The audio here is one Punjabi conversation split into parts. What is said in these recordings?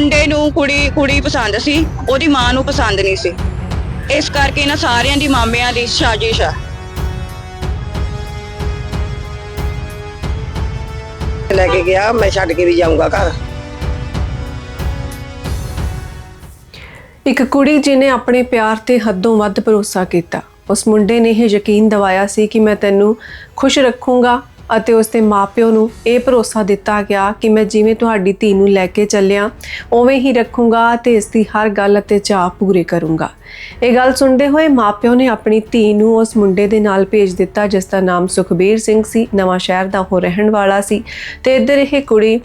ਮੁੰਡੇ ਨੂੰ ਕੁੜੀ ਕੁੜੀ ਪਸੰਦ ਸੀ, ਉਹਦੀ ਮਾਂ ਨੂੰ ਪਸੰਦ ਨਹੀਂ ਸੀ। ਇਸ ਕਰਕੇ ਇਹਨਾਂ ਸਾਰਿਆਂ ਦੀ ਮਾਮਿਆਂ ਦੀ ਸਾਜ਼ਿਸ਼ ਆ। ਲੈ ਕੇ ਗਿਆ, ਮੈਂ ਛੱਡ ਕੇ ਵੀ ਜਾਊਂਗਾ ਘਰ। ਇੱਕ ਕੁੜੀ ਜਿਹਨੇ ਆਪਣੇ ਪਿਆਰ ਤੇ ਹੱਦੋਂ ਵੱਧ ਭਰੋਸਾ ਕੀਤਾ। ਉਸ ਮੁੰਡੇ ਨੇ ਇਹ ਯਕੀਨ ਦਿਵਾਇਆ ਸੀ ਕਿ ਮੈਂ ਤੈਨੂੰ ਖੁਸ਼ ਰੱਖੂੰਗਾ ਅਤੇ ਉਸ ਦੇ ਮਾਪਿਓ ਨੂੰ ਇਹ ਭਰੋਸਾ ਦਿੱਤਾ ਗਿਆ ਕਿ ਮੈਂ ਜਿਵੇਂ ਤੁਹਾਡੀ ਧੀ ਨੂੰ ਲੈ ਕੇ ਚੱਲਿਆ, ਉਵੇਂ ਹੀ ਰੱਖੂੰਗਾ ਤੇ ਇਸ ਦੀ ਹਰ ਗੱਲ ਅਤੇ ਚਾਹ ਪੂਰੇ ਕਰੂੰਗਾ। ਇਹ ਗੱਲ ਸੁਣਦੇ ਹੋਏ ਮਾਪਿਓ ਨੇ ਆਪਣੀ ਧੀ ਨੂੰ ਉਸ ਮੁੰਡੇ ਦੇ ਨਾਲ ਭੇਜ ਦਿੱਤਾ, ਜਿਸ ਦਾ ਨਾਮ ਸੁਖਬੀਰ ਸਿੰਘ ਸੀ, ਨਵਾਂ ਸ਼ਹਿਰ ਦਾ ਉਹ ਰਹਿਣ ਵਾਲਾ ਸੀ ਤੇ ਇੱਧਰ ਇਹ ਕੁੜੀ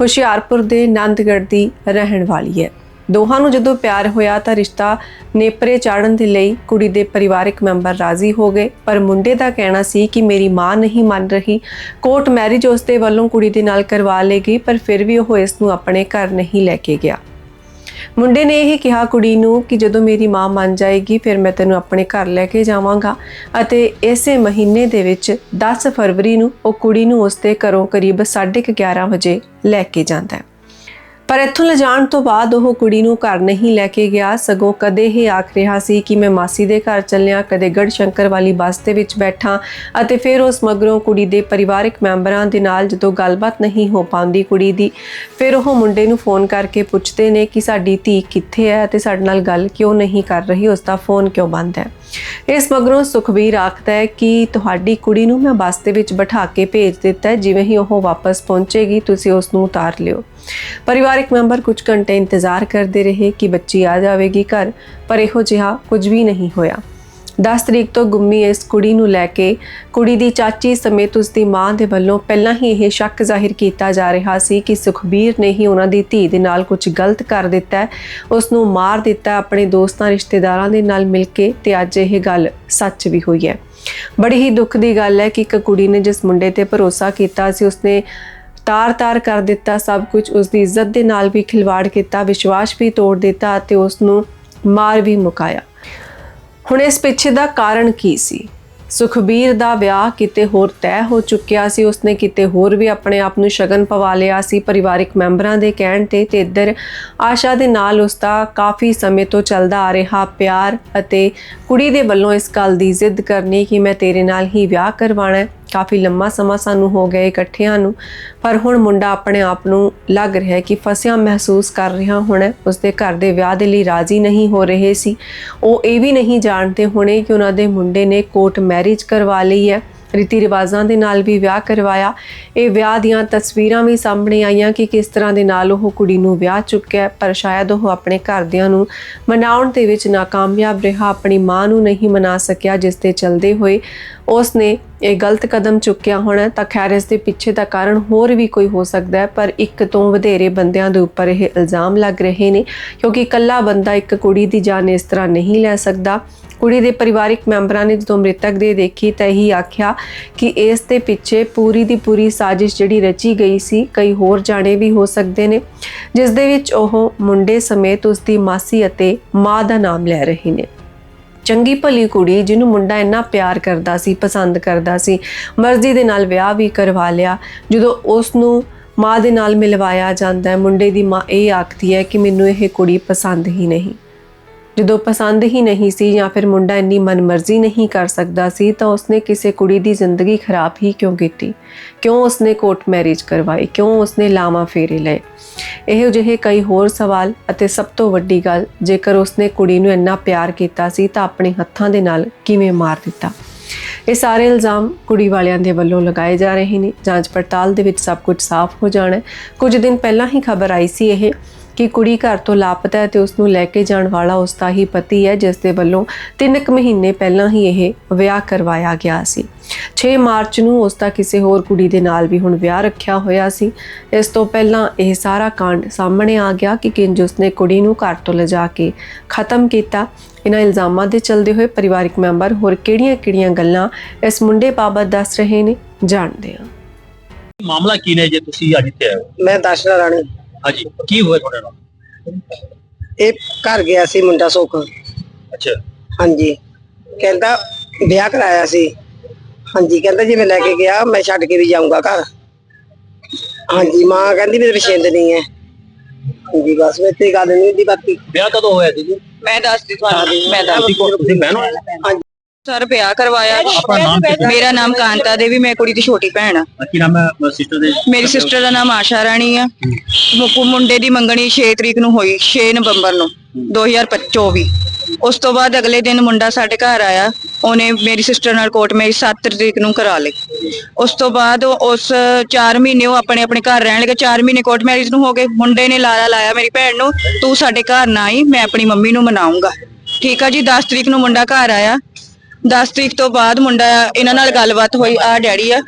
ਹੁਸ਼ਿਆਰਪੁਰ ਦੇ ਨੰਦਗੜ੍ਹ ਦੀ ਰਹਿਣ ਵਾਲੀ ਹੈ। ਦੋਹਾਂ ਨੂੰ ਜਦੋਂ ਪਿਆਰ ਹੋਇਆ ਤਾਂ ਰਿਸ਼ਤਾ ਨੇਪਰੇ ਚਾੜਨ ਦੇ ਲਈ ਕੁੜੀ ਦੇ ਪਰਿਵਾਰਕ ਮੈਂਬਰ ਰਾਜ਼ੀ ਹੋ ਗਏ। ਪਰ ਮੁੰਡੇ ਦਾ ਕਹਿਣਾ ਸੀ ਕਿ ਮੇਰੀ ਮਾਂ ਨਹੀਂ ਮੰਨ ਰਹੀ। ਕੋਰਟ ਮੈਰਿਜ ਉਸ ਦੇ ਵੱਲੋਂ ਕੁੜੀ ਦੇ ਨਾਲ ਕਰਵਾ ਲਈ ਗਈ ਪਰ ਫਿਰ ਵੀ ਉਹ ਇਸ ਨੂੰ ਆਪਣੇ ਘਰ ਨਹੀਂ ਲੈ ਕੇ ਗਿਆ। ਮੁੰਡੇ ਨੇ ਇਹ ਕਿਹਾ ਕੁੜੀ ਨੂੰ ਕਿ ਜਦੋਂ ਮੇਰੀ ਮਾਂ ਮੰਨ ਜਾਏਗੀ, ਫਿਰ ਮੈਂ ਤੈਨੂੰ ਆਪਣੇ ਘਰ ਲੈ ਕੇ ਜਾਵਾਂਗਾ। ਅਤੇ ਇਸੇ ਮਹੀਨੇ ਦੇ ਵਿੱਚ 10 ਫਰਵਰੀ ਨੂੰ ਉਹ ਕੁੜੀ ਨੂੰ ਉਸਦੇ ਘਰੋਂ ਕਰੀਬ 11:30 ਵਜੇ ਲੈ ਕੇ ਜਾਂਦਾ ਹੈ। ਪਰ ਇੱਥੋਂ ਲਿਜਾਣ ਤੋਂ ਬਾਅਦ ਉਹ ਕੁੜੀ ਨੂੰ ਘਰ ਨਹੀਂ ਲੈ ਕੇ ਗਿਆ। ਸਗੋਂ ਕਦੇ ਹੀ ਆਖ ਰਿਹਾ ਸੀ ਕਿ ਮੈਂ ਮਾਸੀ ਦੇ ਘਰ ਚੱਲਿਆ, ਕਦੇ ਗੜ ਸ਼ੰਕਰ ਵਾਲੀ ਬੱਸ ਦੇ ਵਿੱਚ ਬੈਠਾ ਅਤੇ ਫਿਰ ਉਸ ਮਗਰੋਂ ਕੁੜੀ ਦੇ ਪਰਿਵਾਰਕ ਮੈਂਬਰਾਂ ਦੇ ਨਾਲ ਜਦੋਂ ਗੱਲਬਾਤ ਨਹੀਂ ਹੋ ਪਾਉਂਦੀ ਕੁੜੀ ਦੀ, ਫਿਰ ਉਹ ਮੁੰਡੇ ਨੂੰ ਫੋਨ ਕਰਕੇ ਪੁੱਛਦੇ ਨੇ ਕਿ ਸਾਡੀ ਧੀ ਕਿੱਥੇ ਹੈ ਅਤੇ ਸਾਡੇ ਨਾਲ ਗੱਲ ਕਿਉਂ ਨਹੀਂ ਕਰ ਰਹੀ ਉਸ ਦਾ ਫੋਨ ਕਿਉਂ ਬੰਦ ਹੈ। ਇਸ ਮਗਰੋਂ ਸੁਖਬੀਰ ਆਖਦਾ ਹੈ ਕਿ ਤੁਹਾਡੀ ਕੁੜੀ ਨੂੰ ਮੈਂ ਬੱਸ ਦੇ ਵਿੱਚ ਬਿਠਾ ਕੇ ਭੇਜ ਦਿੱਤਾ ਜਿਵੇਂ ਹੀ ਉਹ ਵਾਪਸ ਪਹੁੰਚੇਗੀ, ਤੁਸੀਂ ਉਸ ਨੂੰ ਉਤਾਰ ਲਿਓ। ਪਰਿਵਾਰਕ ਮੈਂਬਰ ਕੁਝ ਘੰਟੇ ਇੰਤਜ਼ਾਰ ਕਰਦੇ ਰਹੇ ਕਿ ਬੱਚੀ ਆ ਜਾਵੇਗੀ ਘਰ, ਪਰ ਇਹੋ ਜਿਹਾ ਕੁਝ ਵੀ ਨਹੀਂ ਹੋਇਆ। 10 ਤਰੀਕ ਤੋਂ ਗੁੰਮੀ ਇਸ ਕੁੜੀ ਨੂੰ ਲੈ ਕੇ, ਕੁੜੀ ਦੀ ਚਾਚੀ ਸਮੇਤ ਉਸ ਦੀ ਮਾਂ ਦੇ ਵੱਲੋਂ ਪਹਿਲਾਂ ਹੀ ਇਹ ਸ਼ੱਕ ਜ਼ਾਹਿਰ ਕੀਤਾ ਜਾ ਰਿਹਾ ਸੀ ਕਿ ਸੁਖਬੀਰ ਨੇ ਹੀ ਉਹਨਾਂ ਦੀ ਧੀ ਦੇ ਨਾਲ ਕੁਝ ਗਲਤ ਕਰ ਦਿੱਤਾ ਹੈ। ਉਸ ਨੂੰ ਮਾਰ ਦਿੱਤਾ ਆਪਣੇ ਦੋਸਤਾਂ, ਰਿਸ਼ਤੇਦਾਰਾਂ ਦੇ ਨਾਲ ਮਿਲ ਕੇ ਤੇ ਅੱਜ ਇਹ ਗੱਲ ਸੱਚ ਵੀ ਹੋਈ ਹੈ। ਬੜੀ ਹੀ ਦੁੱਖ ਦੀ ਗੱਲ ਹੈ ਕਿ ਇੱਕ ਕੁੜੀ ਨੇ ਜਿਸ ਮੁੰਡੇ ਤੇ ਭਰੋਸਾ ਕੀਤਾ ਸੀ, ਉਸਨੇ ਤਾਰ-ਤਾਰ ਕਰ ਦਿੱਤਾ, ਸਭ ਕੁਝ ਉਸ ਦੀ ਇੱਜ਼ਤ ਦੇ ਨਾਲ ਵੀ ਖਿਲਵਾੜ ਕੀਤਾ, ਵਿਸ਼ਵਾਸ ਵੀ ਤੋੜ ਦਿੱਤਾ ਅਤੇ ਉਸ ਨੂੰ ਮਾਰ ਵੀ ਮੁਕਾਇਆ। ਹੁਣ ਇਸ ਪਿੱਛੇ ਦਾ ਕਾਰਨ ਕੀ ਸੀ? ਸੁਖਬੀਰ ਦਾ ਵਿਆਹ ਕਿਤੇ ਹੋਰ ਤੈਅ ਹੋ ਚੁੱਕਿਆ ਸੀ, ਉਸਨੇ ਕਿਤੇ ਹੋਰ ਵੀ ਆਪਣੇ ਆਪ ਨੂੰ ਸ਼ਗਨ ਪਵਾ ਲਿਆ ਸੀ। ਪਰਿਵਾਰਿਕ ਮੈਂਬਰਾਂ ਦੇ ਕਹਿਣ ਤੇ ਤੇ ਇੱਧਰ ਆਸ਼ਾ ਦੇ ਨਾਲ ਉਸ ਦਾ ਕਾਫੀ ਸਮੇਂ ਤੋਂ ਚੱਲਦਾ ਆ ਰਿਹਾ ਪਿਆਰ ਅਤੇ ਕੁੜੀ ਦੇ ਵੱਲੋਂ ਇਸ ਗੱਲ ਦੀ ਜ਼ਿੱਦ ਕਰਨੀ ਕਿ ਮੈਂ ਤੇਰੇ ਨਾਲ ਹੀ ਵਿਆਹ ਕਰਵਾਉਣਾ ਹੈ। ਕਾਫੀ ਲੰਮਾ ਸਮਾਂ ਸਾਨੂੰ ਹੋ ਗਿਆ ਇਕੱਠਿਆਂ ਨੂੰ, ਪਰ ਹੁਣ ਮੁੰਡਾ ਆਪਣੇ ਆਪ ਨੂੰ ਲੱਗ ਰਿਹਾ ਹੈ ਕਿ ਫਸਿਆ ਮਹਿਸੂਸ ਕਰ ਰਿਹਾ ਹੁਣ ਉਸਦੇ ਘਰ ਦੇ ਵਿਆਹ ਦੇ ਲਈ ਰਾਜ਼ੀ ਨਹੀਂ ਹੋ ਰਹੇ ਸੀ। ਉਹ ਇਹ ਵੀ ਨਹੀਂ ਜਾਣਦੇ ਹੋਣੇ ਕਿ ਉਹਨਾਂ ਦੇ ਮੁੰਡੇ ਨੇ ਕੋਰਟ ਮੈਰਿਜ ਕਰਵਾ ਲਈ ਹੈ। ਰੀਤੀ ਰਿਵਾਜ਼ਾਂ ਦੇ ਨਾਲ ਵੀ ਵਿਆਹ ਕਰਵਾਇਆ। ਇਹ ਵਿਆਹ ਦੀਆਂ ਤਸਵੀਰਾਂ ਵੀ ਸਾਹਮਣੇ ਆਈਆਂ ਕਿ ਕਿਸ ਤਰ੍ਹਾਂ ਦੇ ਨਾਲ ਉਹ ਕੁੜੀ ਨੂੰ ਵਿਆਹ ਚੁੱਕਿਆ ਪਰ ਸ਼ਾਇਦ ਉਹ ਆਪਣੇ ਘਰਦਿਆਂ ਨੂੰ ਮਨਾਉਣ ਦੇ ਵਿੱਚ ਨਾਕਾਮਯਾਬ ਰਿਹਾ, ਆਪਣੀ ਮਾਂ ਨੂੰ ਨਹੀਂ ਮਨਾ ਸਕਿਆ, ਜਿਸ ਦੇ ਚਲਦੇ ਹੋਏ ਉਸ ਨੇ ਇਹ ਗਲਤ ਕਦਮ ਚੁੱਕਿਆ ਹੋਣਾ, ਤਾਂ ਖੈਰ ਇਸ ਦੇ ਪਿੱਛੇ ਦਾ ਕਾਰਨ ਹੋਰ ਵੀ ਕੋਈ ਹੋ ਸਕਦਾ ਹੈ, ਪਰ ਇੱਕ ਤੋਂ ਵਧੇਰੇ ਬੰਦਿਆਂ ਦੇ ਉੱਪਰ ਇਹ ਇਲਜ਼ਾਮ ਲੱਗ ਰਹੇ ਨੇ, ਕਿਉਂਕਿ ਇਕੱਲਾ ਬੰਦਾ ਇੱਕ ਕੁੜੀ ਦੀ ਜਾਨ ਇਸ ਤਰ੍ਹਾਂ ਨਹੀਂ ਲੈ ਸਕਦਾ। ਕੁੜੀ ਦੇ ਪਰਿਵਾਰਿਕ ਮੈਂਬਰਾਂ ਨੇ ਜਦੋਂ ਮ੍ਰਿਤਕ ਦੇ ਦੇਖੀ, ਤਾਂ ਇਹੀ ਆਖਿਆ ਕਿ ਇਸ ਦੇ ਪਿੱਛੇ ਪੂਰੀ ਦੀ ਪੂਰੀ ਸਾਜ਼ਿਸ਼ ਜਿਹੜੀ ਰਚੀ ਗਈ ਸੀ, ਕਈ ਹੋਰ ਜਾਣੇ ਵੀ ਹੋ ਸਕਦੇ ਨੇ, ਜਿਸ ਦੇ ਵਿੱਚ ਉਹ ਮੁੰਡੇ ਸਮੇਤ ਉਸ ਦੀ ਮਾਸੀ ਅਤੇ ਮਾਂ ਦਾ ਨਾਮ ਲੈ ਰਹੇ ਨੇ। ਚੰਗੀ ਭਲੀ ਕੁੜੀ ਜਿਹਨੂੰ ਮੁੰਡਾ ਇੰਨਾ ਪਿਆਰ ਕਰਦਾ ਸੀ, ਪਸੰਦ ਕਰਦਾ ਸੀ, ਮਰਜ਼ੀ ਦੇ ਨਾਲ ਵਿਆਹ ਵੀ ਕਰਵਾ ਲਿਆ, ਜਦੋਂ ਉਸ ਨੂੰ ਮਾਂ ਦੇ ਨਾਲ ਮਿਲਵਾਇਆ ਜਾਂਦਾ ਹੈ, ਮੁੰਡੇ ਦੀ ਮਾਂ ਇਹ ਆਖਦੀ ਹੈ ਕਿ ਮੈਨੂੰ ਇਹ ਕੁੜੀ ਪਸੰਦ ਹੀ ਨਹੀਂ। ਜਦੋਂ ਪਸੰਦ ਹੀ ਨਹੀਂ ਸੀ ਜਾਂ ਫਿਰ ਮੁੰਡਾ ਇੰਨੀ ਮਨਮਰਜ਼ੀ ਨਹੀਂ ਕਰ ਸਕਦਾ ਸੀ, ਤਾਂ ਉਸਨੇ ਕਿਸੇ ਕੁੜੀ ਦੀ ਜ਼ਿੰਦਗੀ ਖਰਾਬ ਹੀ ਕਿਉਂ ਕੀਤੀ? ਕਿਉਂ ਉਸਨੇ ਕੋਰਟ ਮੈਰਿਜ ਕਰਵਾਈ? ਕਿਉਂ ਉਸਨੇ ਲਾਮਾ ਫੇਰੇ ਲਏ? ਇਹੋ ਜਿਹੇ ਕਈ ਹੋਰ ਸਵਾਲ ਅਤੇ ਸਭ ਤੋਂ ਵੱਡੀ ਗੱਲ, ਜੇਕਰ ਉਸਨੇ ਕੁੜੀ ਨੂੰ ਇੰਨਾ ਪਿਆਰ ਕੀਤਾ ਸੀ ਤਾਂ ਆਪਣੇ ਹੱਥਾਂ ਦੇ ਨਾਲ ਕਿਵੇਂ ਮਾਰ ਦਿੱਤਾ? ਇਹ ਸਾਰੇ ਇਲਜ਼ਾਮ ਕੁੜੀ ਵਾਲਿਆਂ ਦੇ ਵੱਲੋਂ ਲਗਾਏ ਜਾ ਰਹੇ ਨੇ। ਜਾਂਚ ਪੜਤਾਲ ਦੇ ਵਿੱਚ ਸਭ ਕੁਝ ਸਾਫ਼ ਹੋ ਜਾਣਾ ਕੁਝ ਦਿਨ ਪਹਿਲਾਂ ਹੀ ਖਬਰ ਆਈ ਸੀ ਇਹ ਕਿ ਕੁੜੀ ਘਰ ਤੋਂ ਲਾਪਤਾ ਹੈ ਤੇ ਉਸ ਨੂੰ ਲੈ ਕੇ ਜਾਣ ਵਾਲਾ ਉਸ ਦਾ ਹੀ ਪਤੀ ਹੈ ਜਿਸ ਦੇ ਵੱਲੋਂ 3 ਕੁ ਮਹੀਨੇ ਪਹਿਲਾਂ ਹੀ ਇਹ ਵਿਆਹ ਕਰਵਾਇਆ ਗਿਆ ਸੀ। 6 ਮਾਰਚ ਨੂੰ ਉਸ ਦਾ ਕਿਸੇ ਹੋਰ ਕੁੜੀ ਦੇ ਨਾਲ ਵੀ ਹੁਣ ਵਿਆਹ ਰੱਖਿਆ ਹੋਇਆ ਸੀ। ਇਸ ਤੋਂ ਪਹਿਲਾਂ ਇਹ ਸਾਰਾ ਕਾਂਡ ਸਾਹਮਣੇ ਆ ਗਿਆ ਕਿ ਕਿੰਜ ਉਸਨੇ ਕੁੜੀ ਨੂੰ ਘਰ ਤੋਂ ਲਿਜਾ ਕੇ ਖਤਮ ਕੀਤਾ। ਇਹਨਾਂ ਇਲਜ਼ਾਮਾਂ ਦੇ ਚਲਦੇ ਹੋਏ ਪਰਿਵਾਰਕ ਮੈਂਬਰ ਹੋਰ ਕਿਹੜੀਆਂ-ਕਿਹੜੀਆਂ ਗੱਲਾਂ ਇਸ ਮੁੰਡੇ ਬਾਬਤ ਦੱਸ ਰਹੇ ਨੇ ਜਾਣਦੇ ਹਾਂ। ਮਾਮਲਾ ਕੀ ਨੇ ਜੇ ਤੁਸੀਂ ਅੱਜ ਇੱਥੇ ਆਏ ਹੋ? ਮੈਂ ਦਰਸ਼ਨਾ ਰਾਣੀ। ਹਾਂਜੀ ਕੀ ਹੋਇਆ ਤੁਹਾਡੇ ਨਾਲ? ਇਹ ਘਰ ਗਿਆ ਸੀ ਮੁੰਡਾ ਸੁੱਖ। ਅੱਛਾ। ਹਾਂਜੀ। ਕਹਿੰਦਾ ਵਿਆਹ ਕਰਾਇਆ ਸੀ। ਹਾਂਜੀ ਕਹਿੰਦਾ ਜੇ ਮੈਂ ਲੈ ਕੇ ਗਿਆ ਮੈਂ ਛੱਡ ਕੇ ਵੀ ਜਾਊਂਗਾ ਘਰ। ਹਾਂਜੀ ਮਾਂ ਕਹਿੰਦੀ ਮੇਰੇ ਪਸੰਦ ਨਹੀਂ ਹੈ। ਹਾਂਜੀ ਬਸ ਮੈਂ ਤੇ ਗੱਲ ਨਹੀਂ ਹੁੰਦੀ ਬਾਕੀ। ਵਿਆਹ ਕਦੋਂ ਹੋਇਆ ਸੀ ਜੀ? ਮੈਂ ਦੱਸਦੀ ਤੁਹਾਨੂੰ ਮੈਂ ਦੱਸ ਤੁਸੀਂ ਬਹਿਣ ਹੋ ਸਰ ਵਿਆਹ ਕਰਵਾਇਆ। ਆਪਣਾ ਨਾਮ ਕੀ ਹੈ? ਮੇਰਾ ਨਾਮ ਕਾਂਤਾ ਦੇਵੀ ਮੈਂ ਕੁੜੀ ਦੀ ਛੋਟੀ ਭੈਣ ਆ। ਕੀ ਨਾਮ ਹੈ ਸਿਸਟਰ ਦੇ ਮੇਰੀ ਸਿਸਟਰ ਦਾ ਨਾਮ ਆਸ਼ਾ ਰਾਣੀ ਆ। ਮੁ- ਮੁੰਡੇ ਦੀ ਮੰਗਣੀ 6 ਤਰੀਕ ਨੂੰ ਹੋਈ 6 ਨਵੰਬਰ ਨੂੰ 2024 ਉਸ ਤੋਂ ਬਾਅਦ ਅਗਲੇ ਦਿਨ ਮੁੰਡਾ ਸਾਡੇ ਘਰ ਆਇਆ ਉਹਨੇ ਮੇਰੀ ਸਿਸਟਰ ਨਾਲ ਕੋਰਟ ਮੇਰੀ 7 ਤਰੀਕ ਨੂੰ ਕਰਾ ਲਈ। ਉਸ ਤੋਂ ਬਾਅਦ ਉਹ- ਉਸ 4 ਮਹੀਨੇ ਉਹ ਆਪਣੇ ਆਪਣੇ ਘਰ ਰਹਿਣ ਲੱਗੇ 4 ਮਹੀਨੇ ਕੋਰਟ ਮੈਰਿਜ ਨੂੰ ਹੋ ਗਏ। ਮੁੰਡੇ ਨੇ ਲਾਰਾ ਲਾਇਆ ਮੇਰੀ ਭੈਣ ਨੂੰ ਤੂੰ ਸਾਡੇ ਘਰ ਨਾ ਆਈ ਮੈਂ ਆਪਣੀ ਮੰਮੀ ਨੂੰ ਮਨਾਉਂਗਾ ਠੀਕ ਆ ਜੀ 10 ਤਰੀਕ ਨੂੰ ਮੁੰਡਾ ਘਰ ਆਇਆ। 10 ਤਰੀਕ ਤੋਂ ਬਾਅਦ ਮੁੰਡਾ ਇਹਨਾਂ ਨਾਲ ਗੱਲਬਾਤ ਹੋਈ ਆ ਡੈਡੀ ਆ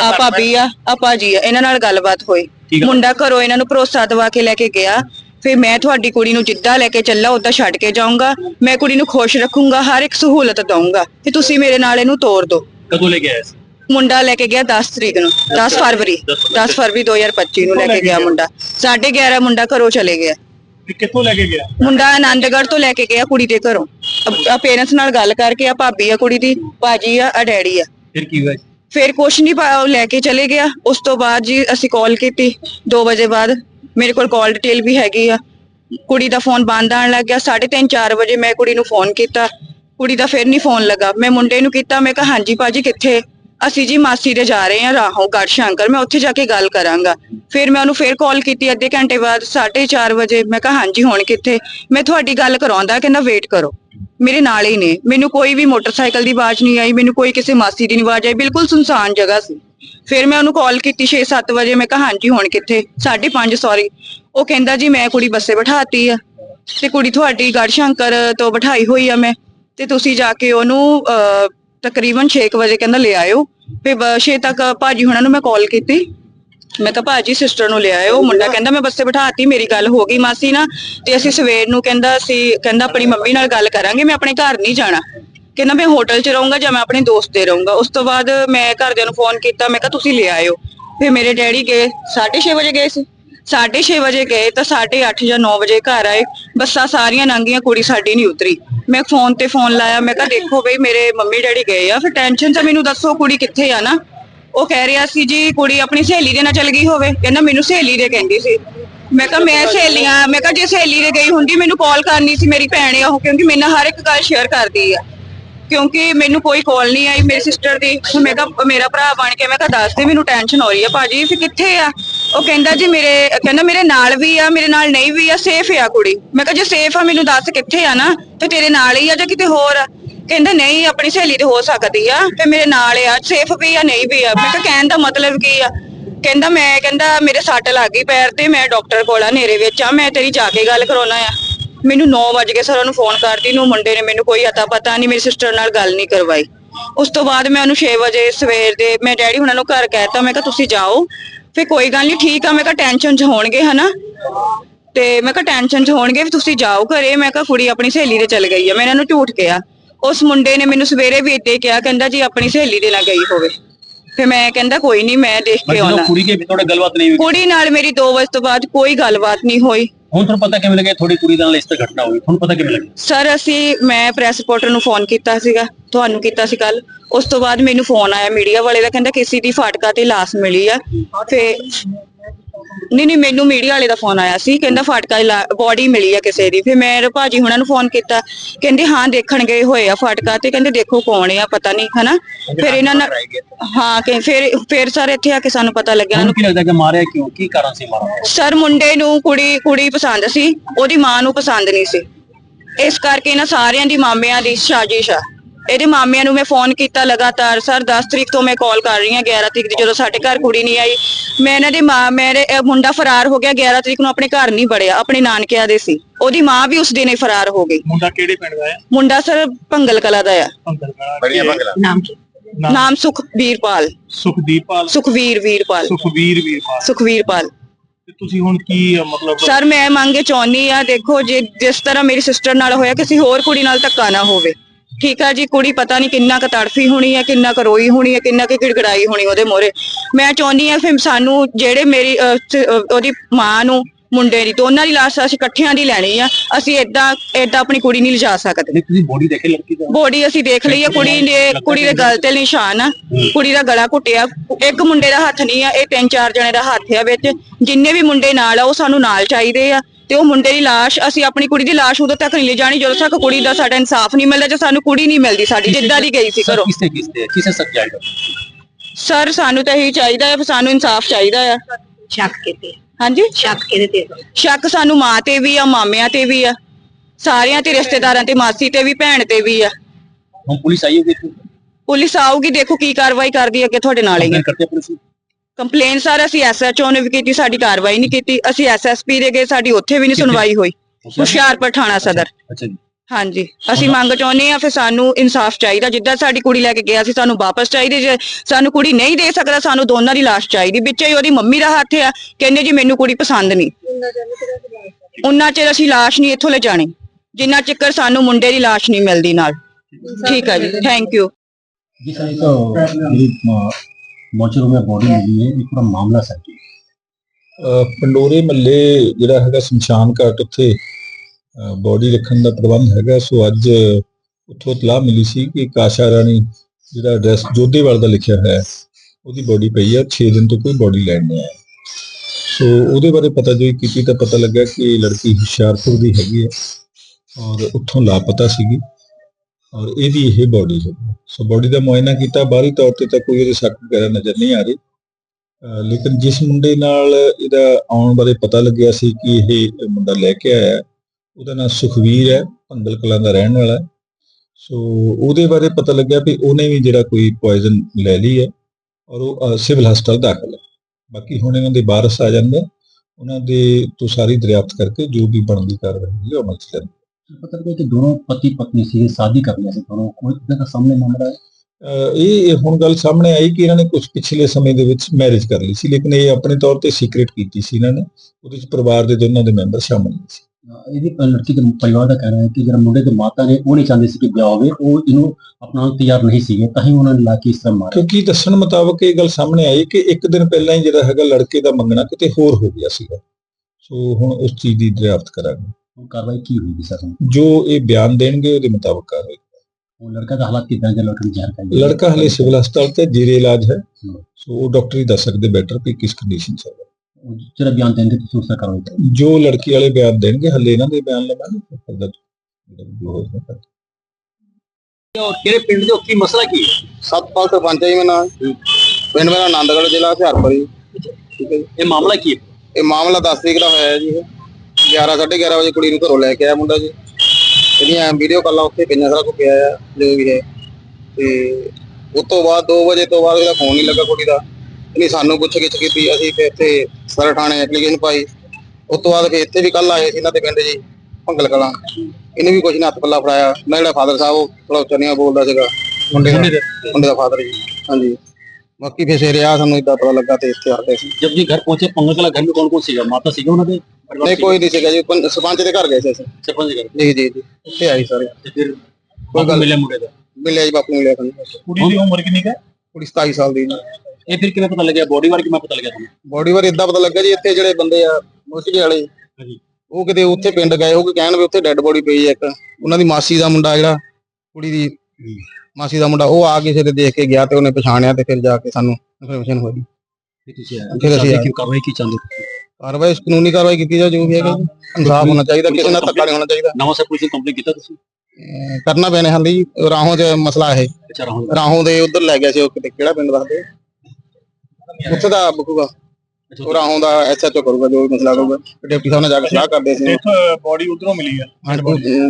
ਆ ਭਾਬੀ ਆ ਆ ਭਾਜੀ ਆ ਇਹਨਾਂ ਨਾਲ ਗੱਲਬਾਤ ਹੋਈ। ਮੁੰਡਾ ਘਰੋਂ ਇਹਨਾਂ ਨੂੰ ਭਰੋਸਾ ਦਵਾ ਕੇ ਲੈ ਕੇ ਗਿਆ ਫਿਰ ਮੈਂ ਤੁਹਾਡੀ ਕੁੜੀ ਨੂੰ ਜਿੱਦਾਂ ਲੈ ਕੇ ਚੱਲਾ ਉਦਾਂ ਛੱਡ ਕੇ ਜਾਊਂਗਾ ਮੈਂ ਕੁੜੀ ਨੂੰ ਖੁਸ਼ ਰੱਖੂੰਗਾ ਹਰ ਇੱਕ ਸਹੂਲਤ ਦਊਂਗਾ ਕਿ ਤੁਸੀਂ ਮੇਰੇ ਨਾਲ ਇਹਨੂੰ ਤੋਰ ਦਿਓ ਕਦੋਂ ਲੈ ਕੇ ਆਇਆ ਸੀ? ਮੁੰਡਾ ਲੈ ਕੇ ਗਿਆ 10 ਤਰੀਕ ਨੂੰ 10 ਫਰਵਰੀ 10 ਫਰਵਰੀ 2025 ਨੂੰ ਲੈ ਕੇ ਗਿਆ ਮੁੰਡਾ। 11:30 ਮੁੰਡਾ ਘਰੋਂ ਚਲੇ ਗਿਆ। ਕਿੱਥੋਂ ਲੈ ਕੇ ਗਿਆ? ਮੁੰਡਾ ਆਨੰਦਗੜ੍ਹ ਤੋਂ ਲੈ ਕੇ ਗਿਆ ਕੁੜੀ ਦੇ ਘਰੋਂ। ਆ ਪੇਰੈਂਟਸ ਨਾਲ ਗੱਲ ਕਰਕੇ ਆ ਭਾਬੀ ਆ ਕੁੜੀ ਦੀ ਭਾਜੀ ਆ ਆ ਡੈਡੀ ਆ। ਫਿਰ ਕੀ ਹੋਇਆ? ਜੀ? ਫਿਰ ਕੁਛ ਨਹੀਂ ਪਾ- ਉਹ ਲੈ ਕੇ ਚਲੇ ਗਿਆ। ਉਸ ਤੋਂ ਬਾਅਦ ਜੀ ਅਸੀਂ ਕਾਲ ਕੀਤੀ 2 ਵਜੇ ਬਾਅਦ। ਮੇਰੇ ਕੋਲ ਕਾਲ ਡਿਟੇਲ ਵੀ ਹੈਗੀ ਆ। ਕੁੜੀ ਦਾ ਫੋਨ ਬੰਦ ਆਣ ਲੱਗ ਗਿਆ 3:30 4 ਵਜੇ ਮੈਂ ਕੁੜੀ ਨੂੰ ਫੋਨ ਕੀਤਾ। ਕੁੜੀ ਦਾ ਫਿਰ ਨਹੀਂ ਫੋਨ ਲੱਗਾ। ਮੈਂ ਮੁੰਡੇ ਨੂੰ ਕੀਤਾ ਮੈਂ ਕਿਹਾ ਹਾਂਜੀ ਭਾਜੀ ਕਿੱਥੇ? ਅਸੀਂ ਜੀ ਮਾਸੀ ਦੇ ਜਾ ਰਹੇ ਹਾਂ ਰਾਹੋਂ ਗੜ ਸ਼ੰਕਰ ਮੈਂ ਉੱਥੇ ਜਾ ਕੇ ਗੱਲ ਕਰਾਂਗਾ। ਫਿਰ ਮੈਂ ਉਹਨੂੰ ਫਿਰ ਕਾਲ ਕੀਤੀ ਅੱਧੇ ਘੰਟੇ ਬਾਅਦ 4:30 ਵਜੇ ਮੈਂ ਕਿਹਾ ਹਾਂਜੀ ਹੁਣ ਕਿੱਥੇ? ਮੈਂ ਤੁਹਾਡੀ ਗੱਲ ਕਰਾਉਂਦਾ ਕਹਿੰਦਾ ਵੇਟ ਕਰੋ ਮੇਰੇ ਨਾਲ ਹੀ ਨੇ। ਮੈਨੂੰ ਕੋਈ ਵੀ ਮੋਟਰਸਾਈਕਲ ਦੀ ਆਵਾਜ਼ ਨਹੀਂ ਆਈ ਮੈਨੂੰ ਕੋਈ ਕਿਸੇ ਮਾਸੀ ਦੀ ਆਵਾਜ਼ ਆਈ ਬਿਲਕੁਲ ਸੁਨਸਾਨ ਜਗ੍ਹਾ ਸੀ। ਫਿਰ ਮੈਂ ਉਹਨੂੰ ਕਾਲ ਕੀਤੀ 6-7 ਵਜੇ ਮੈਂ ਕਿਹਾ ਹਾਂਜੀ ਹੁਣ ਕਿੱਥੇ? 5:30 ਸੌਰੀ ਉਹ ਕਹਿੰਦਾ ਜੀ ਮੈਂ ਕੁੜੀ ਬੱਸੇ ਬਿਠਾਤੀ ਆ ਤੇ ਕੁੜੀ ਤੁਹਾਡੀ ਗੜ ਸ਼ੰਕਰ ਤੋਂ ਬਿਠਾਈ ਹੋਈ ਆ ਮੈਂ ਤੇ ਤੁਸੀਂ ਜਾ ਕੇ ਉਹਨੂੰ ਅਹ, ਤਕਰੀਬਨ 6 ਵਜੇ ਕਹਿੰਦਾ ਲੈ ਆਇਓ। ਫਿਰ 6 ਤੱਕ ਭਾਜੀ ਹੁਣਾਂ ਨੂੰ ਮੈਂ ਕਾਲ ਕੀਤੀ। ਮੈਂ ਕਿਹਾ ਭਾਜੀ ਸਿਸਟਰ ਨੂੰ ਲੈ ਆਇਓ। ਮੁੰਡਾ ਕਹਿੰਦਾ ਮੈਂ ਬੱਸੇ ਬਿਠਾਤੀ ਮੇਰੀ ਗੱਲ ਹੋ ਗਈ ਮਾਸੀ ਨਾਲ। ਤੇ ਅਸੀਂ ਸਵੇਰ ਨੂੰ ਕਹਿੰਦਾ ਅਸੀਂ ਕਹਿੰਦਾ ਆਪਣੀ ਮੰਮੀ ਨਾਲ ਗੱਲ ਕਰਾਂਗੇ ਮੈਂ ਆਪਣੇ ਘਰ ਨਹੀਂ ਜਾਣਾ। ਕਹਿੰਦਾ ਮੈਂ ਹੋਟਲ 'ਚ ਰਹੂੰਗਾ ਜਾਂ ਮੈਂ ਆਪਣੇ ਦੋਸਤ ਦੇ ਰਹੂੰਗਾ। ਉਸ ਤੋਂ ਬਾਅਦ ਮੈਂ ਘਰਦਿਆਂ ਨੂੰ ਫੋਨ ਕੀਤਾ ਮੈਂ ਕਿਹਾ ਤੁਸੀਂ ਲੈ ਆਇਓ। ਫਿਰ ਮੇਰੇ ਡੈਡੀ ਗਏ 6:30 ਵਜੇ ਗਏ ਸੀ। 6:30 ਵਜੇ ਗਏ ਤਾਂ 8:30 ਜਾਂ 9 ਵਜੇ ਘਰ ਆਏ। ਬੱਸਾਂ ਸਾਰੀਆਂ ਲੰਘੀਆਂ, ਕੁੜੀ ਸਾਡੀ ਨਹੀਂ ਉਤਰੀ। ਮੈਂ ਫੋਨ ਤੇ ਫੋਨ ਲਾਇਆ, ਮੈਂ ਕਿਹਾ, ਦੇਖੋ ਬਈ, ਮੇਰੇ ਮੰਮੀ ਡੈਡੀ ਗਏ ਆ। ਫਿਰ ਟੈਨਸ਼ਨ ਚ ਮੈਨੂੰ ਦੱਸੋ, ਕੁੜੀ ਕਿੱਥੇ ਆ ਨਾ? ਉਹ ਕਹਿ ਰਿਹਾ ਸੀ, ਜੀ, ਕੁੜੀ ਆਪਣੀ ਸਹੇਲੀ ਦੇ ਨਾਲ ਚਲ ਗਈ ਹੋਵੇ। ਕਹਿੰਦਾ, ਮੈਨੂੰ ਸਹੇਲੀ ਦੇ, ਕਹਿੰਦੀ ਸੀ। ਮੈਂ ਕਿਹਾ, ਮੈਂ ਸਹੇਲੀਆਂ, ਮੈਂ ਕਿਹਾ, ਜੇ ਸਹੇਲੀ ਦੇ ਗਈ ਹੁੰਦੀ, ਮੈਨੂੰ ਕਾਲ ਕਰਨੀ ਸੀ ਮੇਰੀ ਭੈਣ ਆ ਉਹ, ਕਿਉਂਕਿ ਮੇਰੇ ਨਾਲ ਹਰ ਇੱਕ ਗੱਲ ਸ਼ੇਅਰ ਕਰਦੀ ਆ। ਕਿਉਂਕਿ ਮੈਨੂੰ ਕੋਈ ਕਾਲ ਨਹੀਂ ਆਈ ਮੇਰੀ ਸਿਸਟਰ ਦੀ। ਮੈਂ ਕਿਹਾ, ਮੇਰਾ ਭਰਾ ਬਣ ਕੇ, ਮੈਂ ਕਿਹਾ, ਦੱਸ ਦੇ, ਮੈਨੂੰ ਟੈਨਸ਼ਨ ਹੋ ਰਹੀ ਆ। ਭਾਜੀ, ਫਿਰ ਕਿੱਥੇ ਆ? ਉਹ ਕਹਿੰਦਾ ਜੀ ਮੇਰੇ, ਕਹਿੰਦਾ ਮੇਰੇ ਨਾਲ ਵੀ ਆ, ਮੇਰੇ ਨਾਲ ਨਹੀਂ ਵੀ ਆ ਸੇਫ ਆ ਕੁੜੀ। ਮੈਂ ਕਿਹਾ ਜੇ ਸੇਫ ਆ, ਮੈਨੂੰ ਦੱਸ ਕਿੱਥੇ ਆ ਨਾ? ਤੇ ਤੇਰੇ ਨਾਲ ਹੀ ਆ ਜਾਂ ਕਿਤੇ ਹੋਰ ਆ? ਕਹਿੰਦਾ ਨਹੀਂ, ਆਪਣੀ ਸਹੇਲੀ ਤੇ ਹੋ ਸਕਦੀ ਆ, ਤੇ ਮੇਰੇ ਨਾਲ ਆ ਸੇਫ ਵੀ ਆ, ਨਹੀਂ ਵੀ ਆ। ਮੈਂ ਕਿਹਾ ਕਹਿਣ ਦਾ ਮਤਲਬ ਕੀ ਆ? ਕਹਿੰਦਾ ਮੈਂ, ਕਹਿੰਦਾ ਮੇਰੇ ਸੱਟ ਲੱਗ ਗਈ ਪੈਰ ਤੇ, ਮੈਂ ਡਾਕਟਰ ਕੋਲ ਆ ਨੇਰੇ ਵਿੱਚ ਆ, ਮੈਂ ਤੇਰੀ ਜਾ ਕੇ ਗੱਲ ਕਰਾਉਣਾ ਆ। ਮੈਨੂੰ 9 ਵਜੇ ਕੇ ਸਰ ਉਹਨੂੰ ਫੋਨ ਕਰਦੀ ਨੂੰ ਮੁੰਡੇ ਨੇ ਮੈਨੂੰ ਕੋਈ ਅਤਾ ਪਤਾ ਨਹੀਂ, ਮੇਰੀ ਸਿਸਟਰ ਨਾਲ ਗੱਲ ਨਹੀਂ ਕਰਵਾਈ। ਉਸ ਤੋਂ ਬਾਅਦ ਮੈਂ ਉਹਨੂੰ 6 ਵਜੇ ਸਵੇਰ ਦੇ, ਮੈਂ ਡੈਡੀ ਹੁਣਾਂ ਨੂੰ ਘਰ ਕਹਿਤਾ ਮੈਂ ਕਿਹਾ ਤੁਸੀਂ ਜਾਓ। ਫਿਰ ਕੋਈ ਗੱਲ ਨਹੀਂ ਠੀਕ ਆ ਮੈਂ ਕਿਹਾ ਟੈਨਸ਼ਨ 'ਚ ਹੋਣਗੇ ਹਨਾ? ਤੇ ਮੈਂ ਕਿਹਾ ਟੈਨਸ਼ਨ 'ਚ ਹੋਣਗੇ ਵੀ ਤੁਸੀਂ ਜਾਓ ਘਰੇ। ਮੈਂ ਕਿਹਾ ਕੁੜੀ ਆਪਣੀ ਸਹੇਲੀ ਦੇ ਚਲ ਗਈ ਆ ਮੈਂ ਇਹਨਾਂ ਨੂੰ ਝੂਠ ਕਿਹਾ। ਉਸ ਮੁੰਡੇ ਨੇ ਮੈਨੂੰ ਸਵੇਰੇ ਵੀ ਇੱਦਾਂ ਹੀ ਕਿਹਾ ਕਹਿੰਦਾ ਜੀ ਆਪਣੀ ਸਹੇਲੀ ਦੇ ਨਾਲ ਗਈ ਹੋਵੇ। ਫਿਰ ਮੈਂ ਕਹਿੰਦਾ ਕੋਈ ਨਹੀਂ ਮੈਂ ਦੇਖ ਕੇ ਆਉਣਾ। ਕੁੜੀ ਕੇ ਵੀ ਤੁਹਾਡੇ ਗੱਲਬਾਤ ਨਹੀਂ ਹੋਈ? ਕੁੜੀ ਨਾਲ ਮੇਰੀ 2 ਵਜੇ ਤੋਂ ਬਾਅਦ ਕੋਈ ਗੱਲਬਾਤ ਨਹੀਂ ਹੋਈ। ਹੁਣ ਤੁਹਾਨੂੰ ਪਤਾ ਕਿਵੇਂ ਲੱਗਿਆ ਥੋੜੀ ਕੁੜੀ ਦੇ ਨਾਲ ਇਸ ਤਰ੍ਹਾਂ ਘਟਨਾ ਹੋਈ? ਤੁਹਾਨੂੰ ਪਤਾ ਕਿਵੇਂ ਲੱਗਿਆ ਸਰ ਅਸੀਂ, ਮੈਂ ਪ੍ਰੈਸ ਰਿਪੋਰਟਰ ਨੂੰ ਫੋਨ ਕੀਤਾ ਸੀਗਾ। ਤੁਹਾਨੂੰ ਕੀਤਾ ਸੀ ਕੱਲ ਉਸ ਤੋਂ ਬਾਅਦ ਮੈਨੂੰ ਫੋਨ ਆਇਆ ਮੀਡੀਆ ਵਾਲੇ ਦਾ, ਕਹਿੰਦਾ ਕਿਸੇ ਦੀ ਫਾਟਕਾ ਤੇ ਲਾਸ਼ ਮਿਲੀ ਆ। ਫੇ ਨਹੀਂ ਨਹੀਂ ਮੈਨੂੰ ਮੀਡੀਆ ਵਾਲੇ ਦਾ ਫੋਨ ਆਇਆ ਸੀ ਕਹਿੰਦਾ ਫਾਟਕਾ ਬੋਡੀ ਮਿਲੀ ਆ ਕਿਸੇ ਦੀ। ਫਿਰ ਮੈਂ ਭਾਜੀ ਹੁਣਾਂ ਨੂੰ ਫੋਨ ਕੀਤਾ ਕਹਿੰਦੇ ਹਾਂ ਦੇਖਣ ਗਏ ਹੋਏ ਆ ਫਾਟਕਾ ਤੇ ਕਹਿੰਦੇ ਦੇਖੋ ਕੌਣ ਆ ਪਤਾ ਨਹੀਂ ਹਨਾ? ਫਿਰ ਇਹਨਾਂ ਨਾਲ ਹਾਂ ਕਿ ਫਿਰ ਫਿਰ ਸਰ ਇੱਥੇ ਆ ਕੇ ਸਾਨੂੰ ਪਤਾ ਲੱਗਿਆ। ਹੁਣ ਕੀ ਲੱਗਦਾ ਕਿ ਮਾਰਿਆ ਕਿਉਂ? ਕੀ ਕਾਰਨ ਸੀ ਮਾਰਨ ਸਰ ਮੁੰਡੇ ਨੂੰ ਕੁੜੀ ਕੁੜੀ ਪਸੰਦ ਸੀ ਉਹਦੀ ਮਾਂ ਨੂੰ ਪਸੰਦ ਨਹੀਂ ਸੀ। ਇਸ ਕਰਕੇ ਇਹਨਾਂ ਸਾਰਿਆਂ ਦੀ ਮਾਮਿਆਂ ਦੀ ਸਾਜ਼ਿਸ਼ ਆ। ਇਹਦੇ ਮਾਮਿਆਂ ਨੂੰ ਮੈਂ ਫੋਨ ਕੀਤਾ ਲਗਾਤਾਰ ਸਰ 10 ਤਰੀਕ ਤੋਂ ਮੈਂ ਕਾਲ ਕਰ ਰਹੀ ਹਾਂ 11 ਤਰੀਕ ਦੀ ਜਦੋਂ ਸਾਡੇ ਘਰ ਕੁੜੀ ਨਹੀਂ ਆਈ। ਮੈਂ ਇਹਨਾਂ ਦੀ ਮਾਂ ਮੇਰੇ ਇਹ ਮੁੰਡਾ ਫਰਾਰ ਹੋ ਗਿਆ 11 ਤਰੀਕ ਨੂੰ ਆਪਣੇ ਘਰ ਨਹੀਂ ਵੜਿਆ ਆਪਣੇ ਨਾਨਕਿਆਂ ਦੇ ਸੀ। ਉਹਦੀ ਮਾਂ ਵੀ ਉਸ ਦਿਨ ਹੀ ਫਰਾਰ ਹੋ ਗਈ। ਮੁੰਡਾ ਕਿਹੜੇ ਪਿੰਡ ਦਾ ਹੈ? ਮੁੰਡਾ ਸਰ ਭੰਗਲ ਕਲਾ ਦਾ ਆ। ਬੜੀਆਂ ਬੰਗਲਾ ਨਾਮ ਨਾਮ? ਸੁਖਬੀਰਪਾਲ। ਸੁਖਦੀਪਾਲ। ਸੁਖਵੀਰ ਵੀਰਪਾਲ। ਸੁਖਵੀਰ ਵੀਰਪਾਲ। ਸੁਖਵੀਰਪਾਲ। ਤੇ ਤੁਸੀਂ ਹੁਣ ਕੀ ਅ, ਮਤਲਬ ਸਰ ਮੈਂ ਮੰਗੇ ਚਾਹੁੰਦੀ ਆ ਦੇਖੋ ਜੇ ਜਿਸ ਤਰ੍ਹਾਂ ਮੇਰੀ ਸਿਸਟਰ ਨਾਲ ਹੋਇਆ ਕਿਸੇ ਹੋਰ ਕੁੜੀ ਨਾਲ ਧੱਕਾ ਨਾ ਹੋਵੇ। ਠੀਕ ਆ ਜੀ ਕੁੜੀ ਪਤਾ ਨਹੀਂ ਕਿੰਨਾ ਕੁ ਤੜਫੀ ਹੋਣੀ ਹੈ ਕਿੰਨਾ ਕੁ ਰੋਈ ਹੋਣੀ ਹੈ ਕਿੰਨਾ ਕੁ ਗਿੜਗੜਾਈ ਹੋਣੀ ਉਹਦੇ ਮੋਰੇ ਮੈਂ ਚਾਹੁੰਦੀ ਆ ਫਿਰ ਸਾਨੂੰ ਜਿਹੜੇ ਮੇਰੀ ਉਹਦੀ ਮਾਂ ਨੂੰ ਮੁੰਡੇ ਦੀ ਦੋਨਾਂ ਦੀ ਲਾਸ਼ ਅਸੀਂ ਇਕੱਠਿਆਂ ਦੀ ਲੈਣੀ ਆ। ਅਸੀਂ ਏਦਾਂ ਏਦਾਂ ਆਪਣੀ ਕੁੜੀ ਨਹੀਂ ਲਿਜਾ ਸਕਦੇ। ਤੁਸੀਂ ਬੋਡੀ ਦੇਖੇ ਲੜਕੀ ਦਾ? ਬੋਡੀ ਅਸੀਂ ਦੇਖ ਲਈ ਆ ਕੁੜੀ ਦੇ ਕੁੜੀ ਦੇ ਗਲ ਤੇ ਨਿਸ਼ਾਨ ਆ। ਕੁੜੀ ਦਾ ਗਲਾ ਘੁੱਟਿਆ। ਇੱਕ ਮੁੰਡੇ ਦਾ ਹੱਥ ਨਹੀਂ ਆ ਇਹ ਤਿੰਨ ਚਾਰ ਜਣੇ ਦਾ ਹੱਥ ਆ ਵਿੱਚ। ਜਿੰਨੇ ਵੀ ਮੁੰਡੇ ਨਾਲ ਆ ਉਹ ਸਾਨੂੰ ਨਾਲ ਚਾਹੀਦੇ ਆ। ਤੇ ਉਹ ਮੁੰਡੇ ਦੀ ਲਾਸ਼ ਅਸੀਂ ਆਪਣੀ ਕੁੜੀ ਦੀ ਲਾਸ਼ ਉਦੋਂ ਤੱਕ ਨਹੀਂ ਲੈ ਜਾਣੀ ਜਦੋਂ ਤੱਕ ਕੁੜੀ ਦਾ ਸਾਡਾ ਇਨਸਾਫ ਨਹੀਂ ਮਿਲਦਾ ਜੇ ਸਾਨੂੰ ਕੁੜੀ ਨਹੀਂ ਮਿਲਦੀ ਸਾਡੀ ਜਿੱਦਾਂ ਦੀ ਗਈ ਸੀ ਘਰੋਂ। ਸਰ ਸਾਨੂੰ ਤਾਂ ਇਹੀ ਚਾਹੀਦਾ ਹੈ ਸਾਨੂੰ ਇਨਸਾਫ ਚਾਹੀਦਾ ਆ ਸ਼ੱਕ ਕਿਤੇ? ਹਾਂਜੀ? ਸ਼ੱਕ ਕਿਹਦੇ ਤੇ ਸ਼ੱਕ ਸਾਨੂੰ ਮਾਂ ਤੇ ਵੀ ਆ ਮਾਮਿਆਂ ਤੇ ਵੀ ਆ ਸਾਰਿਆਂ ਤੇ ਰਿਸ਼ਤੇਦਾਰਾਂ ਤੇ ਮਾਸੀ ਤੇ ਵੀ ਭੈਣ ਤੇ ਵੀ ਆ। ਹੁਣ ਪੁਲਿਸ ਆਈ ਹੋਗੀ ਇੱਥੇ? ਪੁਲਿਸ ਆਊਗੀ ਦੇਖੋ ਕੀ ਕਾਰਵਾਈ ਕਰਦੀ ਹੈ ਅੱਗੇ ਤੁਹਾਡੇ ਨਾਲ ਹੀ? ਕੰਪਲੇਨ ਸਰ ਅਸੀਂ ਐਸਐਚਓ ਨੇ ਵੀ ਕੀਤੀ ਸਾਡੀ ਕਾਰਵਾਈ ਨਹੀਂ ਕੀਤੀ। ਅਸੀਂ ਐਸਐਸਪੀ ਦੇ ਗਏ ਸਾਡੀ ਉੱਥੇ ਵੀ ਨਹੀਂ ਸੁਣਵਾਈ ਹੋਈ। ਹੁਸ਼ਿਆਰਪੁਰ ਥਾਣਾ ਸਦਰ। ਹਾਂਜੀ। ਅਸੀਂ ਮੰਗ ਚਾਹੁੰਦੇ ਆ ਫਿਰ ਸਾਨੂੰ ਇਨਸਾਫ ਚਾਹੀਦਾ। ਜਿੱਦਾਂ ਸਾਡੀ ਕੁੜੀ ਲੈ ਕੇ ਗਿਆ ਸੀ ਸਾਨੂੰ ਵਾਪਸ ਚਾਹੀਦੀ ਜੇ ਸਾਨੂੰ ਕੁੜੀ ਨਹੀਂ ਦੇ ਸਕਦਾ ਸਾਨੂੰ ਦੋਨਾਂ ਦੀ ਲਾਸ਼ ਚਾਹੀਦੀ। ਵਿੱਚ ਹੀ ਉਹਦੀ ਮੰਮੀ ਦਾ ਹੱਥ ਆ ਕਹਿੰਦੇ ਜੀ ਮੈਨੂੰ ਕੁੜੀ ਪਸੰਦ ਨਹੀਂ। ਉਹਨਾਂ ਚਿਰ ਅਸੀਂ ਲਾਸ਼ ਨਹੀਂ ਇੱਥੋਂ ਲੈ ਜਾਣੀ। ਜਿੰਨਾ ਚਿਰ ਸਾਨੂੰ ਮੁੰਡੇ ਦੀ ਲਾਸ਼ ਨਹੀਂ ਮਿਲਦੀ ਨਾਲ। ਠੀਕ ਹੈ ਜੀ। ਥੈਂਕ ਯੂ ਜੀ ਸਹੀ ਤੋਂ ਮੋਚਰੋ ਮੇ ਬੋਡੀ ਮਿਲੀ ਹੈ ਇਹ ਪੂਰਾ ਮਾਮਲਾ ਸਰ ਜੀ। ਪੰਡੋਰੇ ਮੱਲੇ ਜਿਹੜਾ ਹੈਗਾ ਸ਼ਮਸ਼ਾਨ ਘਾਟ ਉੱਥੇ ਬੋਡੀ ਰੱਖਣ ਦਾ ਪ੍ਰਬੰਧ ਹੈਗਾ। ਸੋ ਅੱਜ ਉੱਥੋਂ ਤਲਾ ਮਿਲੀ ਸੀ ਕਿ ਕਾਸ਼ਾ ਰਾਣੀ ਜਿਹੜਾ ਐਡਰੈਸ ਜੋਧੇਵਾਲ ਦਾ ਲਿਖਿਆ ਹੋਇਆ ਉਹਦੀ ਬੋਡੀ ਪਈ ਹੈ। 6 ਦਿਨ ਤੋਂ ਕੋਈ ਬੋਡੀ ਲੈਣ ਨਹੀਂ ਆਇਆ। ਸੋ ਉਹਦੇ ਬਾਰੇ ਪਤਾ ਜੋਈ ਕੀਤੀ ਤਾਂ ਪਤਾ ਲੱਗਾ ਕਿ ਲੜਕੀ ਹੁਸ਼ਿਆਰਪੁਰ ਦੀ ਹੈਗੀ ਹੈ ਔਰ ਉੱਥੋਂ ਲਾਪਤਾ ਸੀਗੀ। ਔਰ ਇਹਦੀ ਇਹ ਬੋਡੀ ਹੈ। ਸੋ ਬੋਡੀ ਦਾ ਮੁਆਇਨਾ ਕੀਤਾ, ਬਾਹਰੀ ਤੌਰ ਤੇ ਤਾਂ ਕੋਈ ਇਹਦੇ ਸ਼ੱਕ ਵਗੈਰਾ ਨਜ਼ਰ ਨਹੀਂ ਆ ਰਹੀ। ਲੇਕਿਨ ਜਿਸ ਮੁੰਡੇ ਨਾਲ ਇਹਦਾ ਆਉਣ ਬਾਰੇ ਪਤਾ ਲੱਗਿਆ ਸੀ ਕਿ ਇਹ ਮੁੰਡਾ ਲੈ ਕੇ ਆਇਆ, ਉਹਦਾ ਨਾਮ ਸੁਖਵੀਰ ਹੈ, ਭੰਗਲ ਕਲਾਂ ਦਾ ਰਹਿਣ ਵਾਲਾ ਸੋ ਉਹਦੇ ਬਾਰੇ ਪਤਾ ਲੱਗਿਆ ਵੀ ਉਹਨੇ ਵੀ ਜਿਹੜਾ ਕੋਈ ਪੋਇਜ਼ਨ ਲੈ ਲਈ ਹੈ ਔਰ ਉਹ ਸਿਵਲ ਹਸਪਤਾਲ ਦਾਖਲ ਹੈ। ਬਾਕੀ ਹੁਣ ਇਹਨਾਂ ਦੇ ਵਾਰਸ ਆ ਜਾਂਦਾ ਉਹਨਾਂ ਦੇ ਤੋਂ ਸਾਰੀ ਦਰਿਆਫਤ ਕਰਕੇ ਜੋ ਵੀ ਬਣਦੀ ਕਾਰਵਾਈ ਹੈ ਉਹ ਅਮਲ ਚ ਲੈਂਦੇ पता लगा कि दोनों पति पत्नी से शादी कर लिया से दोनों कोई इतना का सामने मामला है ਅਹ ਇਹ ਇਹ ਹੁਣ ਗੱਲ ਸਾਹਮਣੇ ਆਈ ਕਿ ਇਹਨਾਂ ਨੇ ਕੁਝ ਪਿਛਲੇ ਸਮੇਂ ਦੇ ਵਿੱਚ ਮੈਰਿਜ ਕਰ ਲਈ ਸੀ ਲੇਕਿਨ ਇਹ ਆਪਣੇ ਤੌਰ ਤੇ ਸੀਕ੍ਰੀਟ ਕੀਤੀ ਸੀ ਇਹਨਾਂ ਨੇ ਉਹਦੇ ਵਿੱਚ ਪਰਿਵਾਰ ਦੇ ਦੋਨਾਂ ਦੇ ਮੈਂਬਰ ਸ਼ਾਮਲ ਨਹੀਂ ਸੀ ਇਹਦੀ ਲੜਕੀ ਦੇ ਪਰਿਵਾਰ ਦਾ ਕਹਿਣਾ ਹੈ ਕਿ ਜਿਹੜਾ ਮੁੰਡੇ ਦੇ ਮਾਤਾ ਨੇ ਉਹ ਨਹੀਂ ਚਾਹੁੰਦੇ ਸੀ ਕਿ ਵਿਆਹ ਹੋਵੇ ਉਹ ਇਹਨੂੰ ਅਪਣਾਉਣ ਤਿਆਰ ਨਹੀਂ ਸੀਗੇ ਤਾਂ ਹੀ ਉਹਨਾਂ ਨੇ ਲਾ ਕੇ ਇਸ ਤਰ੍ਹਾਂ ਮਾਰਿਆ ਕਿਉਂਕਿ ਦੱਸਣ ਮੁਤਾਬਕ ਇਹ ਗੱਲ ਸਾਹਮਣੇ ਆਈ ਕਿ ਇੱਕ ਦਿਨ ਪਹਿਲਾਂ ਹੀ ਜਿਹੜਾ ਹੈਗਾ ਲੜਕੇ ਦਾ ਮੰਗਣਾ ਕਿਤੇ ਹੋਰ ਹੋ ਗਿਆ ਸੀਗਾ ਸੋ ਹੁਣ ਉਸ ਚੀਜ਼ ਦੀ ਦਰਿਆਫਤ ਕਰਾਂਗੇ ਹੁਣ ਕਾਰਵਾਈ ਕੀ ਹੋਈ ਸਰ ਜੋ ਇਹ ਬਿਆਨ ਦੇਣਗੇ ਉਹਦੇ ਮੁਤਾਬਕ ਕਾਰਵਾਈ ਉਹ ਲੜਕਾ ਦਾ ਹਾਲਾਤ ਕਿਦਾਂ ਹੈ ਲੜਕੀ ਜ਼ਹਿਰ ਖਾ ਗਿਆ ਲੜਕਾ ਹਲੇ ਸਿਵਲ ਹਸਪਤਾਲ ਤੇ ਜੀਰੇ ਇਲਾਜ ਹੈ। ਸੋ ਉਹ ਡਾਕਟਰ ਹੀ ਦੱਸ ਸਕਦੇ ਬੈਟਰ ਕਿ ਕਿਸ ਕੰਡੀਸ਼ਨ 'ਚ ਹੈ। ਉਹ ਜਿਹੜਾ ਬਿਆਨ ਦੇਣਗੇ ਤੁਸੀਂ ਉਸ ਦਾ ਕਾਰਵਾਈ ਕਰੋ। ਜੋ ਲੜਕੀ ਵਾਲੇ ਬਿਆਨ ਦੇਣਗੇ ਹਲੇ ਇਹਨਾਂ ਦੇ ਬਿਆਨ ਲਵਾਂਗੇ। ਫਿਰ further ਜੋ ਹੋਏਗਾ ਕਰਾਂਗੇ। ਔਰ ਕਿਹੜੇ ਪਿੰਡ ਦੇ ਉੱਤੇ ਮਸਲਾ ਕੀ ਹੈ? ਸਤਪਾਲ ਸਰਪੰਚ ਹੈ ਜੀ ਮੇਰਾ ਨਾਮ। ਪਿੰਡ ਮੇਰਾ ਆਨੰਦਗੜ੍ਹ ਜ਼ਿਲ੍ਹਾ ਹੁਸ਼ਿਆਰਪੁਰ ਜੀ ਠੀਕ ਹੈ ਇਹ ਮਾਮਲਾ ਕੀ ਹੈ? ਇਹ ਮਾਮਲਾ 10 ਤਰੀਕ ਦਾ ਹੋਇਆ ਹੈ ਜੀ ਇਹ। 11 11:30 ਵਜੇ ਕੁੜੀ ਨੂੰ ਘਰੋਂ ਲੈ ਕੇ ਆਇਆ ਮੁੰਡਾ ਜੀ। ਇਹਦੀਆਂ ਵੀਡੀਓ ਕਾਲਾਂ ਉੱਥੇ ਪਈਆਂ ਸਾਰਾ ਕੁਝ ਪਿਆ ਜੋ ਵੀ ਹੈ। ਤੇ ਉਸ ਤੋਂ ਬਾਅਦ 2 ਵਜੇ ਤੋਂ ਬਾਅਦ ਇਹਦਾ ਫੋਨ ਨਹੀਂ ਲੱਗਾ ਕੁੜੀ ਦਾ। ਇਹਨੇ ਸਾਨੂੰ ਪੁੱਛ ਗਿੱਛ ਕੀਤੀ ਅਸੀਂ ਫਿਰ ਇੱਥੇ ਸਰ ਥਾਣੇ ਐਪਲੀਕੇਸ਼ਨ ਪਾਈ। ਉਸ ਤੋਂ ਬਾਅਦ ਫਿਰ ਇੱਥੇ ਵੀ ਕੱਲ ਆਏ ਸੀ ਇਹਨਾਂ ਦੇ ਪਿੰਡ ਜੀ ਭੰਗਲ ਕਲਾਂ। ਇਹਨੇ ਵੀ ਕੁਝ ਨਾ ਹੱਥ ਪੱਲਾ ਫੜਾਇਆ। ਮੈਂ ਜਿਹੜਾ ਫਾਦਰ ਸਾਹਿਬ ਥੋੜਾ ਚੰਨਿਆ ਬੋਲਦਾ ਸੀਗਾ। ਮੁੰਡੇ ਦਾ ਮੁੰਡੇ ਦਾ? ਫਾਦਰ ਜੀ। ਹਾਂਜੀ। ਬਾਕੀ ਫਿਰ ਸਵੇਰੇ ਆ ਸਾਨੂੰ ਇਦਾਂ ਪਤਾ ਲੱਗਾ ਤੇ ਇੱਥੇ ਆ ਗਏ ਜਦ ਜੀ ਘਰ ਪਹੁੰਚੇ ਪੰਗਲ ਕਲਾ ਘਰ ਵਿੱਚ ਕੌਣ ਕੌਣ ਸੀਗਾ? ਮਾਤਾ ਸੀਗਾ ਉਹਨਾਂ ਦੇ? ਨਹੀਂ ਕੋਈ ਨਹੀਂ ਸੀਗਾ ਜੀ ਸਰਪੰਚ ਦੇ ਘਰ ਗਏ ਸੀ ਅਸੀਂ। ਸਰਪੰਚ ਕਰ ਜੀ ਜੀ ਜੀ। ਇੱਥੇ ਆਈ ਸਾਰੇ। ਫਿਰ ਕੋਈ ਗੱਲ ਮਿਲਿਆ ਮੁੰਡੇ ਦਾ ਮਿਲਿਆ ਜੀ ਬਾਪੂ ਮਿਲਿਆ ਸਾਨੂੰ। ਕੁੜੀ ਦੀ ਉਮਰ ਕਿੰਨੀ ਹੈ? ਕੁੜੀ 27 ਸਾਲ ਦੀ ਇਹ ਫਿਰ ਕਿਵੇਂ ਪਤਾ ਲੱਗਿਆ? ਬੋਡੀ ਵਾਰ ਕਿਵੇਂ ਪਤਾ ਲੱਗਿਆ ਤੁਹਾਨੂੰ? ਬੋਡੀ ਵਾਰ ਇਦਾਂ ਪਤਾ ਲੱਗਾ ਜੀ ਇੱਥੇ ਜਿਹੜੇ ਬੰਦੇ ਆ ਮੁਸਲੀ ਵਾਲੇ। ਉਹ ਕਿਤੇ ਉੱਥੇ ਪਿੰਡ ਗਏ ਹੋਗੇ ਕਹਿਣ ਵੀ ਉੱਥੇ ਡੈੱਡ ਬੋਡੀ ਪਈ ਆ ਇੱਕ। ਉਹਨਾਂ ਦੀ ਮਾਸੀ ਦਾ ਮੁੰਡਾ ਜਿਹੜਾ ਕੁੜੀ ਦੀ ਮਾਸੀ ਦਾ ਮੁੰਡਾ ਉਹ ਆ ਕੇ ਸਿਰੇ ਦੇਖ ਕੇ ਗਿਆ ਤੇ ਉਹਨੇ ਪਛਾਣਿਆ ਤੇ ਫਿਰ ਜਾ ਕੇ ਸਾਨੂੰ ਇਨਫੋਰਮੇਸ਼ਨ ਹੋਈ। ਫਿਰ ਅਸੀਂ ਆਏ। ਕਿਉਂ ਕਾਰਵਾਈ ਕੀ ਚਾਹੁੰਦੇ ਕਾਰਵਾਈ ਕਾਨੂੰਨੀ ਕਾਰਵਾਈ ਕੀਤੀ ਜਾ ਜੋ ਵੀ ਹੈਗਾ ਇਨਸਾਫ ਹੋਣਾ ਚਾਹੀਦਾ ਕਿਸੇ ਨਾਲ ਧੱਕਾ ਨਹੀਂ ਹੋਣਾ ਚਾਹੀਦਾ। ਨਵਾਂ ਸਰ ਪੁਲਿਸ ਨੂੰ ਕੰਪਲੇਂਟ ਕੀਤਾ ਤੁਸੀਂ? ਅਹ ਕਰਨਾ ਪੈਣੇ ਹਾਲੀ ਰਾਹੋਂ 'ਚ ਮਸਲਾ ਵਿਚਾਰਾ ਹੁਣ ਰਾਹੋਂ ਦੇ ਉਧਰ ਲੈ ਗਿਆ ਸੀ ਉਹ ਕਿਤੇ ਕਿਹੜਾ ਪਿੰਡ ਦੱਸਦੇ? ਉੱਥੇ ਦਾ ਬਕੂਗਾ। ਉਹ ਰਾਹੋਂ ਦਾ ਐਸਐਚਓ ਕਰੂਗਾ ਜੋ ਵੀ ਮਸਲਾ ਹੋਊਗਾ ਡਿਪਟੀ ਸਾਹਿਬ ਨਾਲ ਜਾ ਕੇ ਸਲਾਹ ਕਰਦੇ ਸੀ। ਡੈਥ ਬੋਡੀ ਉਧਰੋਂ ਮਿਲੀ ਹੈ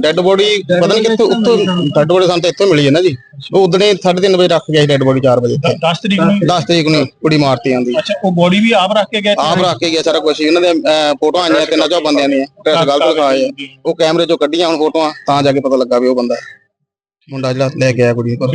ਡੈੱਡ ਬੋਡੀ ਪਤਾ ਨਹੀਂ ਕਿੱਥੋਂ ਉੱਥੋਂ ਡੈੱਡ ਬੋਡੀ ਸਾਨੂੰ ਤਾਂ ਇੱਥੋਂ ਮਿਲੀ ਹੈ ਨਾ ਜੀ। ਉਹ ਉਦਣੇ 3:30 ਵਜੇ ਰੱਖ ਗਿਆ ਸੀ ਡੈੱਡ ਬੋਡੀ 4 ਵਜੇ 10 ਤਰੀਕ ਨੂੰ 10 ਤਰੀਕ ਨੂੰ ਕੁੜੀ ਮਾਰਤੀ ਆਂਦੀ ਅੱਛਾ ਉਹ ਬੋਡੀ ਵੀ ਆਪ ਰੱਖ ਕੇ ਗਏ ਆਪ ਰੱਖ ਕੇ ਗਿਆ ਸਾਰਾ ਕੁਝ ਉਹਨਾਂ ਦੇ ਫੋਟੋਆਂ ਆਈਆਂ ਤਿੰਨਾਂ ਚੋਂ ਬੰਦਿਆਂ ਦੀਆਂ। ਟੈਸਟ ਗਲਤ ਲਿਖਾਏ ਆ। ਉਹ ਕੈਮਰੇ ਚੋਂ ਕੱਢੀਆਂ ਹੁਣ ਫੋਟੋਆਂ ਤਾਂ ਜਾ ਕੇ ਪਤਾ ਲੱਗਾ ਵੀ ਉਹ ਬੰਦਾ ਮੁੰਡਾ ਜਿਹੜਾ ਲੈ ਕੇ ਆਇਆ ਕੁੜੀ ਨੂੰ।